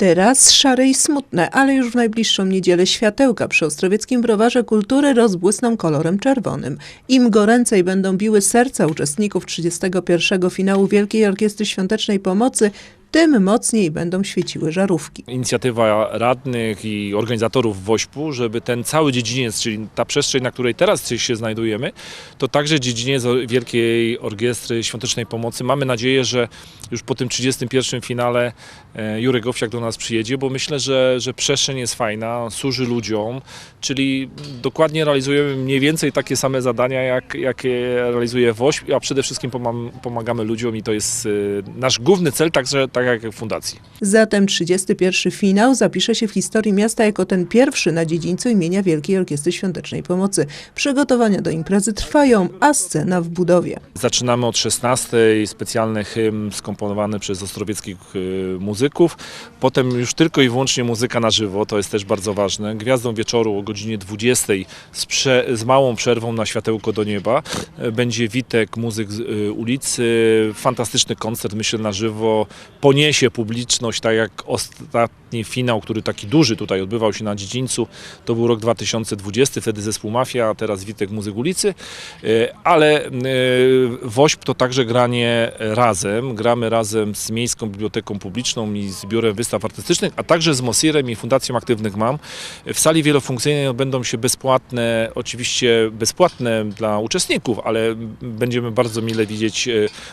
Teraz szare i smutne, ale już w najbliższą niedzielę światełka przy Ostrowieckim Browarze Kultury rozbłysną kolorem czerwonym. Im goręcej będą biły serca uczestników 31. finału Wielkiej Orkiestry Świątecznej Pomocy, tym mocniej będą świeciły żarówki. inicjatywa radnych i organizatorów WOŚP-u, żeby ten cały dziedziniec, czyli ta przestrzeń, na której teraz się znajdujemy, to także dziedziniec Wielkiej Orkiestry Świątecznej Pomocy. Mamy nadzieję, że już po tym 31 finale e, Jurek Owsiak do nas przyjedzie, bo myślę, że, że przestrzeń jest fajna, służy ludziom, czyli dokładnie realizujemy mniej więcej takie same zadania, jak, jakie realizuje WOŚP, a przede wszystkim pomagamy ludziom i to jest e, nasz główny cel, także tak jak w fundacji. Zatem 31. finał zapisze się w historii miasta jako ten pierwszy na dziedzińcu imienia Wielkiej Orkiestry Świątecznej Pomocy. Przygotowania do imprezy trwają, a scena w budowie. Zaczynamy od 16. Specjalny hymn skomponowany przez ostrowieckich y, muzyków. Potem już tylko i wyłącznie muzyka na żywo, to jest też bardzo ważne. Gwiazdą wieczoru o godzinie 20 z, prze, z małą przerwą na światełko do nieba. E, Będzie Witek, muzyk z y, ulicy. Fantastyczny koncert, myślę, na żywo. Poniesie publiczność, tak jak ostatni finał, który taki duży tutaj odbywał się na dziedzińcu. To był rok 2020, wtedy zespół Mafia, a teraz Witek, muzyk ulicy. E, Ale e, WOŚP to także granie razem. Gramy razem z Miejską Biblioteką Publiczną i z Biurem Wystaw Artystycznych, a także z Mosirem i Fundacją Aktywnych Mam. W sali wielofunkcyjnej odbędą się bezpłatne, oczywiście bezpłatne dla uczestników, ale będziemy bardzo mile widzieć e,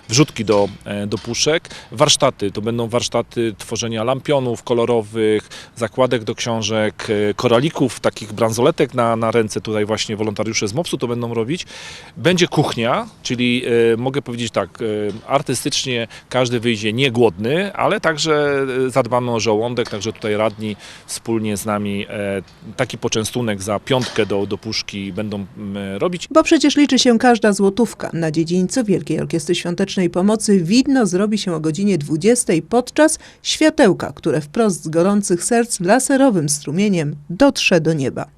wrzutki do, do puszek. Warsztaty, to będą warsztaty tworzenia lampionów kolorowych, zakładek do książek, e, koralików, takich bransoletek na, na ręce. Tutaj właśnie wolontariusze z MOPS-u to będą robić. Będzie kuchnia, czyli e, mogę powiedzieć tak, e, artystycznie każdy wyjdzie nie głodny, ale także zadbamy o żołądek, także tutaj radni wspólnie z nami taki poczęstunek za piątkę do, do puszki będą robić. Bo przecież liczy się każda złotówka. Na dziedzińcu Wielkiej Orkiestry Świątecznej Pomocy widno zrobi się o godzinie 20 podczas światełka, które wprost z gorących serc laserowym strumieniem dotrze do nieba.